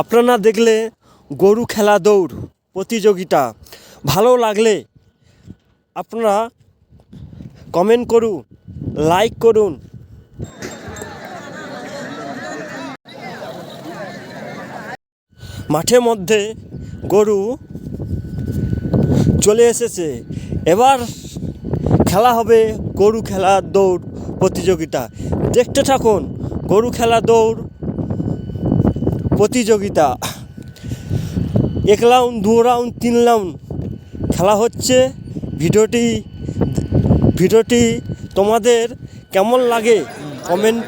আপনারা দেখলে গরু খেলা দৌড় প্রতিযোগিতা। ভালো লাগলে আপনারা কমেন্ট করুন লাইক করুন। মাঠে মধ্যে গরু চলে এসেছে। এবার খেলা হবে গরু খেলা দৌড় প্রতিযোগিতা। দেখতে থাকুন, গরু খেলা দৌড় প্রতিযোগিতা। এক রাউন্ড, দু রাউন্ড, তিন রাউন্ড খেলা হচ্ছে। ভিডিওটি ভিডিওটি তোমাদের কেমন লাগে কমেন্ট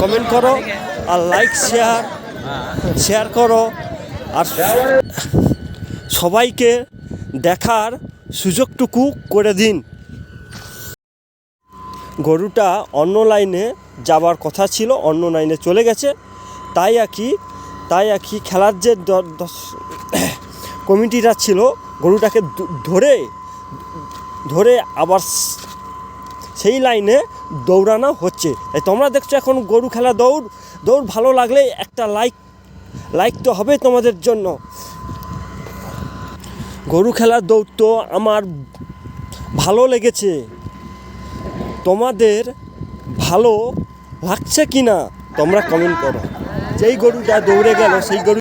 কমেন্ট করো আর লাইক, শেয়ার শেয়ার করো আর সবাইকে দেখার সুযোগটুকু করে দিন। গরুটা অন্য লাইনে যাবার কথা ছিল, অন্য লাইনে চলে গেছে। তাই আর কি, তাই আর কি খেলার যে কমিটিটা ছিল, গরুটাকে ধরে ধরে আবার সেই লাইনে দৌড়ানো হচ্ছে। তাই তোমরা দেখছ এখন গরু খেলা দৌড় দৌড় ভালো লাগলে একটা লাইক লাইক তো হবে তোমাদের জন্য। গরু খেলার দৌড় তো আমার ভালো লেগেছে। তোমাদের ভালো লাগছে কি না তোমরা কমেন্ট করো। যেই গরুটা দৌড়ে গেল সেই গরু